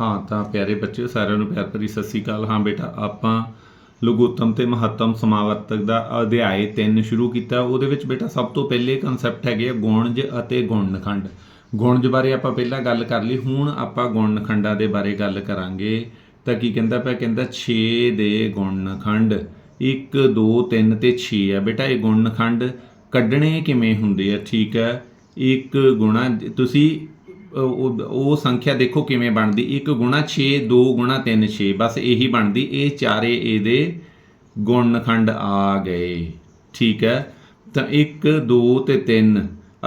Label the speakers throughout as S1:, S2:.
S1: ਹਾਂ, ਤਾਂ ਪਿਆਰੇ ਬੱਚਿਓ, ਸਾਰਿਆਂ ਨੂੰ ਪਿਆਰ ਭਰੀ ਸਤਿ ਸ੍ਰੀ ਅਕਾਲ। ਹਾਂ ਬੇਟਾ, ਆਪਾਂ ਲਘੂਤਮ ਤੇ ਮਹੱਤਮ ਸਮਾਵਰਤਕ ਦਾ ਅਧਿਆਇ 3 ਸ਼ੁਰੂ ਕੀਤਾ। ਉਹਦੇ ਵਿੱਚ ਬੇਟਾ, ਸਭ ਤੋਂ ਪਹਿਲੇ ਕਨਸੈਪਟ ਹੈਗੇ ਆ ਗੁਣਜ ਅਤੇ ਗੁਣਨਖੰਡ। ਗੁਣਜ ਬਾਰੇ ਆਪਾਂ ਪਹਿਲਾਂ ਗੱਲ ਕਰ ਲਈ। ਹੁਣ ਆਪਾਂ ਗੁਣਨਖੰਡਾਂ ਦੇ ਬਾਰੇ ਗੱਲ ਕਰਾਂਗੇ। ਤਾਂ ਕੀ ਕਹਿੰਦਾ ਪਿਆ? ਕਹਿੰਦਾ 6 ਦੇ ਗੁਣਨਖੰਡ। 1 2 3 ਤੇ 6 ਆ। ਬੇਟਾ, ਇਹ ਗੁਣਨਖੰਡ ਕੱਢਣੇ ਕਿਵੇਂ ਹੁੰਦੇ ਆ? ਠੀਕ ਹੈ। ਇੱਕ ਗੁਣਾ, ਤੁਸੀਂ ਉਹ- ਉਹ ਸੰਖਿਆ ਦੇਖੋ ਕਿਵੇਂ ਬਣਦੀ। 1 ਗੁਣਾ 6 2 ਗੁਣਾ 3 6 ਬਸ ਇਹੀ ਬਣਦੀ। ਇਹ ਚਾਰੇ ਇਹਦੇ ਗੁਣਨਖੰਡ ਆ ਗਏ। ਠੀਕ ਹੈ? ਤਾਂ 1 2 ਤੇ 3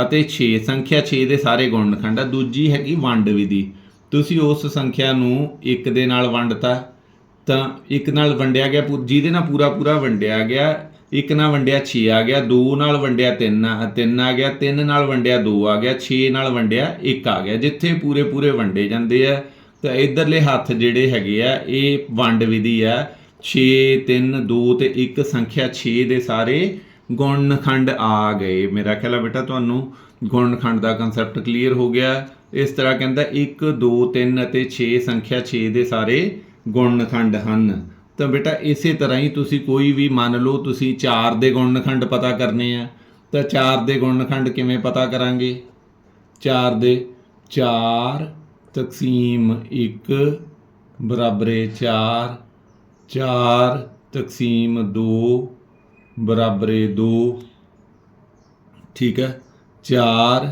S1: ਅਤੇ 6 ਸੰਖਿਆ 6 ਦੇ ਸਾਰੇ ਗੁਣਨਖੰਡ ਆ। ਦੂਜੀ ਹੈਗੀ ਵੰਡ ਵਿਧੀ। ਤੁਸੀਂ ਉਸ ਸੰਖਿਆ ਨੂੰ 1 ਦੇ ਨਾਲ ਵੰਡਤਾ। ਤਾਂ ਇੱਕ ਨਾਲ ਵੰਡਿਆ ਗਿਆ, ਪੂ- ਜਿਹਦੇ ਨਾਲ ਪੂਰਾ ਪੂਰਾ ਵੰਡਿਆ ਗਿਆ ਇੱਕ ਨਾਲ ਵੰਡਿਆ 6 ਆ ਗਿਆ 2 ਨਾਲ ਵੰਡਿਆ 3 ਆ 3 ਆ ਗਿਆ 3 ਨਾਲ ਵੰਡਿਆ 2 ਆ ਗਿਆ 6 ਨਾਲ ਵੰਡਿਆ 1 ਆ ਗਿਆ। ਜਿੱਥੇ ਪੂਰੇ ਪੂਰੇ ਵੰਡੇ ਜਾਂਦੇ ਆ, ਤਾਂ ਇਧਰਲੇ ਹੱਥ ਜਿਹੜੇ ਹੈਗੇ ਆ, ਇਹ ਵੰਡ ਵਿਧੀ ਆ। 6 3 2 ਤੇ 1 ਸੰਖਿਆ 6 ਦੇ ਸਾਰੇ ਗੁਣਨਖੰਡ ਆ ਗਏ। ਮੇਰਾ ਖਿਆਲ ਆ ਬੇਟਾ ਤੁਹਾਨੂੰ ਗੁਣਨਖੰਡ ਦਾ ਕਨਸੈਪਟ ਕਲੀਅਰ ਹੋ ਗਿਆ। ਇਸ ਤਰ੍ਹਾਂ ਕਹਿੰਦਾ 1 2 3 ਅਤੇ 6 ਸੰਖਿਆ 6 ਦੇ ਸਾਰੇ ਗੁਣਨਖੰਡ ਹਨ। ਤਾਂ ਬੇਟਾ ਇਸੇ ਤਰ੍ਹਾਂ ਹੀ ਤੁਸੀਂ ਕੋਈ ਵੀ ਮੰਨ ਲਓ ਤੁਸੀਂ 4 ਦੇ ਗੁਣਨਖੰਡ ਪਤਾ ਕਰਨੇ ਆ, ਤਾਂ 4 ਦੇ ਗੁਣਨਖੰਡ ਕਿਵੇਂ ਪਤਾ ਕਰਾਂਗੇ? 4 ਦੇ 4 ਤਕਸੀਮ 1 ਬਰਾਬਰੇ 4 4 ਤਕਸੀਮ 2 ਬਰਾਬਰੇ 2 ਠੀਕ ਹੈ? 4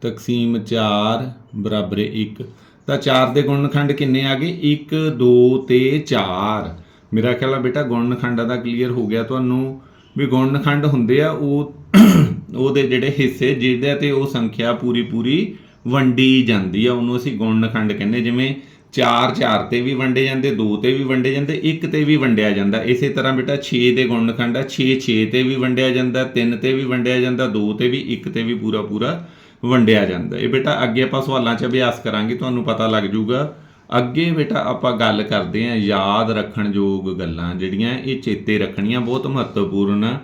S1: ਤਕਸੀਮ 4 ਬਰਾਬਰੇ 1 ਤਾਂ 4 ਦੇ ਗੁਣਨਖੰਡ ਕਿੰਨੇ ਆ ਗਏ? 1 2 ਤੇ 4 ਮੇਰਾ ਖਿਆਲ ਆ ਬੇਟਾ ਗੁਣਨਖੰਡਾਂ ਦਾ ਕਲੀਅਰ ਹੋ ਗਿਆ ਤੁਹਾਨੂੰ ਵੀ ਗੁਣਨਖੰਡ ਹੁੰਦੇ ਆ ਉਹ ਉਹਦੇ ਜਿਹੜੇ ਹਿੱਸੇ ਜਿਹਦੇ ਤੇ ਉਹ ਸੰਖਿਆ ਪੂਰੀ ਪੂਰੀ ਵੰਡੀ ਜਾਂਦੀ ਆ, ਉਹਨੂੰ ਅਸੀਂ ਗੁਣਨਖੰਡ ਕਹਿੰਦੇ ਜਿਵੇਂ 4 4 ਤੇ ਵੀ ਵੰਡੇ ਜਾਂਦੇ 2 ਤੇ ਵੀ ਵੰਡੇ ਜਾਂਦੇ 1 ਤੇ ਵੀ ਵੰਡਿਆ ਜਾਂਦਾ। ਇਸੇ ਤਰ੍ਹਾਂ ਬੇਟਾ 6 ਦੇ ਗੁਣਨਖੰਡ ਆ 6 6 ਤੇ ਵੀ ਵੰਡਿਆ ਜਾਂਦਾ 3 ਤੇ ਵੀ ਵੰਡਿਆ ਜਾਂਦਾ 2 ਤੇ ਵੀ 1 ਤੇ ਵੀ ਪੂਰਾ ਪੂਰਾ ਵੰਡਿਆ ਜਾਂਦਾ। ਇਹ ਬੇਟਾ ਅੱਗੇ ਆਪਾਂ ਸਵਾਲਾਂ 'ਚ ਅਭਿਆਸ ਕਰਾਂਗੇ, ਤੁਹਾਨੂੰ ਪਤਾ ਲੱਗ ਜਾਊਗਾ। ਅੱਗੇ ਬੇਟਾ ਆਪਾਂ ਗੱਲ ਕਰਦੇ ਹਾਂ ਯਾਦ ਰੱਖਣ ਯੋਗ ਗੱਲਾਂ ਜਿਹੜੀਆਂ ਇਹ ਚੇਤੇ ਰੱਖਣੀਆਂ ਬਹੁਤ ਮਹੱਤਵਪੂਰਨ। ਆ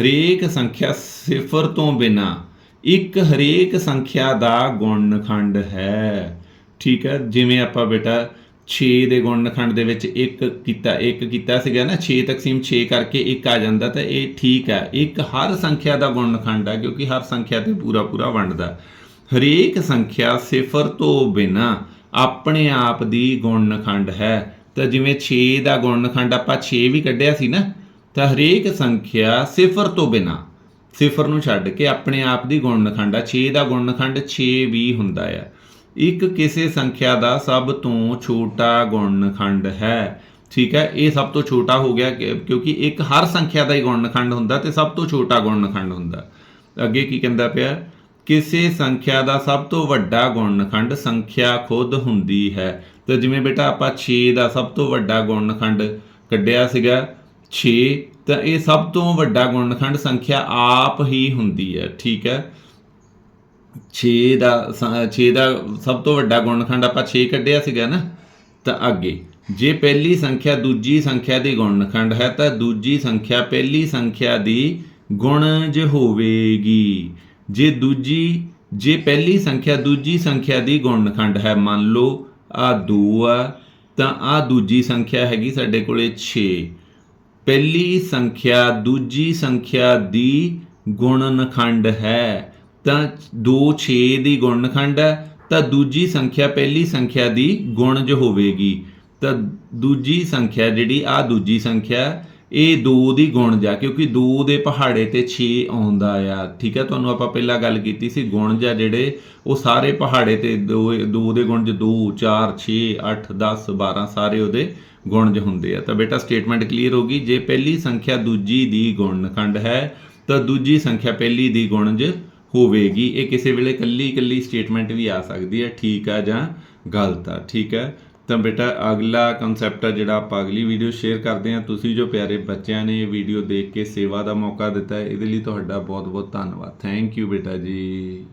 S1: ਹਰੇਕ ਸੰਖਿਆ ਸਿਫਰ ਤੋਂ ਬਿਨਾ ਇੱਕ ਹਰੇਕ ਸੰਖਿਆ ਦਾ ਗੁਣਨਖੰਡ ਹੈ। ਠੀਕ ਹੈ, ਜਿਵੇਂ ਆਪਾਂ ਬੇਟਾ 6 ਦੇ ਗੁਣਨਖੰਡ ਦੇ ਵਿੱਚ 1 ਕੀਤਾ 1 ਕੀਤਾ ਸੀਗਾ ਨਾ 6 ਤਕਸੀਮ 6 ਕਰਕੇ 1 ਆ ਜਾਂਦਾ ਤਾਂ ਇਹ ਠੀਕ ਹੈ। ਇੱਕ ਹਰ ਸੰਖਿਆ ਦਾ ਗੁਣਨਖੰਡ ਹੈ ਕਿਉਂਕਿ ਹਰ ਸੰਖਿਆ ਤੇ ਪੂਰਾ ਪੂਰਾ ਵੰਡਦਾ। ਹਰੇਕ ਸੰਖਿਆ ਸਿਫਰ ਤੋਂ ਬਿਨਾ ਆਪਣੇ ਆਪ ਦੀ ਗੁਣਨਖੰਡ ਹੈ। ਤਾਂ ਜਿਵੇਂ 6 ਦਾ ਗੁਣਨਖੰਡ ਆਪਾਂ 6 ਵੀ ਕੱਢਿਆ ਸੀ ਨਾ, ਤਾਂ ਹਰੇਕ ਸੰਖਿਆ ਸਿਫਰ ਤੋਂ ਬਿਨਾ, ਸਿਫਰ ਨੂੰ ਛੱਡ ਕੇ ਆਪਣੇ ਆਪ ਦੀ ਗੁਣਨਖੰਡ ਆ। 6 ਦਾ ਗੁਣਨਖੰਡ 6 ਵੀ ਹੁੰਦਾ ਆ। ਇੱਕ ਕਿਸੇ ਸੰਖਿਆ ਦਾ ਸਭ ਤੋਂ ਛੋਟਾ ਗੁਣਨਖੰਡ ਹੈ। ਠੀਕ ਹੈ, ਇਹ ਸਭ ਤੋਂ ਛੋਟਾ ਹੋ ਗਿਆ ਕਿਉਂਕਿ ਇੱਕ ਹਰ ਸੰਖਿਆ ਦਾ ਹੀ ਗੁਣਨਖੰਡ ਹੁੰਦਾ ਤੇ ਸਭ ਤੋਂ ਛੋਟਾ ਗੁਣਨਖੰਡ ਹੁੰਦਾ। ਅੱਗੇ ਕੀ ਕਹਿੰਦਾ ਪਿਆ? ਕਿਸੇ ਸੰਖਿਆ ਦਾ ਸਭ ਤੋਂ ਵੱਡਾ ਗੁਣਨਖੰਡ ਸੰਖਿਆ ਖੁਦ ਹੁੰਦੀ ਹੈ। ਤਾਂ ਜਿਵੇਂ ਬੇਟਾ ਆਪਾਂ 6 ਦਾ ਸਭ ਤੋਂ ਵੱਡਾ ਗੁਣਨਖੰਡ ਕੱਢਿਆ ਸੀਗਾ 6 ਤਾਂ ਇਹ ਸਭ ਤੋਂ ਵੱਡਾ ਗੁਣਨਖੰਡ ਸੰਖਿਆ ਆਪ ਹੀ ਹੁੰਦੀ ਹੈ, ਠੀਕ ਹੈ? 6 ਦਾ 6 ਦਾ ਸਭ ਤੋਂ ਵੱਡਾ ਗੁਣਨਖੰਡ ਆਪਾਂ 6 ਕੱਢਿਆ ਸੀਗਾ ਨਾ, ਤਾਂ ਅੱਗੇ। ਜੇ ਪਹਿਲੀ ਸੰਖਿਆ ਦੂਜੀ ਸੰਖਿਆ ਦੀ ਗੁਣਨਖੰਡ ਹੈ, ਤਾਂ ਦੂਜੀ ਸੰਖਿਆ ਪਹਿਲੀ ਸੰਖਿਆ ਦੀ ਗੁਣਜ ਹੋਵੇਗੀ। ਜੇ ਦੂਜੀ, ਜੇ ਪਹਿਲੀ ਸੰਖਿਆ ਦੂਜੀ ਸੰਖਿਆ ਦੀ ਗੁਣਨਖੰਡ ਹੈ, ਮੰਨ ਲਓ ਆ 2 ਆ, ਤਾਂ ਆ ਦੂਜੀ ਸੰਖਿਆ ਹੈਗੀ ਸਾਡੇ ਕੋਲੇ 6 ਪਹਿਲੀ ਸੰਖਿਆ ਦੂਜੀ ਸੰਖਿਆ ਦੀ ਗੁਣਨਖੰਡ ਹੈ, ਤਾਂ 2 6 ਦੀ ਗੁਣਨਖੰਡ ਹੈ, ਤਾਂ ਦੂਜੀ ਸੰਖਿਆ ਪਹਿਲੀ ਸੰਖਿਆ ਦੀ ਗੁਣਜ ਹੋਵੇਗੀ। ਤਾਂ ਦੂਜੀ ਸੰਖਿਆ ਜਿਹੜੀ ਆ ਦੂਜੀ ਸੰਖਿਆ ਇਹ 2 ਦੀ ਗੁਣਜ ਆ ਕਿਉਂਕਿ 2 ਦੇ ਪਹਾੜੇ ਤੇ 6 ਆਉਂਦਾ ਆ। ਠੀਕ ਹੈ, ਤੁਹਾਨੂੰ ਆਪਾਂ ਪਹਿਲਾਂ ਗੱਲ ਕੀਤੀ ਸੀ ਗੁਣਜ ਆ ਜਿਹੜੇ, ਉਹ ਸਾਰੇ ਪਹਾੜੇ ਤੇ 2 2 ਦੇ ਗੁਣਜ 2 4 6 8 10 12 ਸਾਰੇ ਉਹਦੇ ਗੁਣਜ ਹੁੰਦੇ ਆ। ਤਾਂ ਬੇਟਾ ਸਟੇਟਮੈਂਟ ਕਲੀਅਰ ਹੋ ਗਈ, ਜੇ ਪਹਿਲੀ ਸੰਖਿਆ ਦੂਜੀ ਦੀ ਗੁਣਨਖੰਡ ਹੈ, ਤਾਂ ਦੂਜੀ ਸੰਖਿਆ ਪਹਿਲੀ ਦੀ ਗੁਣਜ ਹੋਵੇਗੀ। ਇਹ ਕਿਸੇ ਵੇਲੇ ਕੱਲੀ ਕੱਲੀ ਸਟੇਟਮੈਂਟ ਵੀ ਆ ਸਕਦੀ ਹੈ, ਠੀਕ ਆ ਜਾਂ ਗਲਤ ਆ, ਠੀਕ ਹੈ? ਤਾਂ ਬੇਟਾ, ਅਗਲਾ ਕਨਸੈਪਟ ਆ ਜਿਹੜਾ ਆਪਾਂ ਅਗਲੀ ਵੀਡੀਓ ਸ਼ੇਅਰ ਕਰਦੇ ਹਾਂ। ਤੁਸੀਂ ਜੋ ਪਿਆਰੇ ਬੱਚਿਆਂ ਨੇ ਇਹ ਵੀਡੀਓ ਦੇਖ ਕੇ ਸੇਵਾ ਦਾ ਮੌਕਾ ਦਿੱਤਾ, ਇਹਦੇ ਲਈ ਤੁਹਾਡਾ ਬਹੁਤ ਬਹੁਤ ਧੰਨਵਾਦ। ਥੈਂਕ ਯੂ ਬੇਟਾ ਜੀ।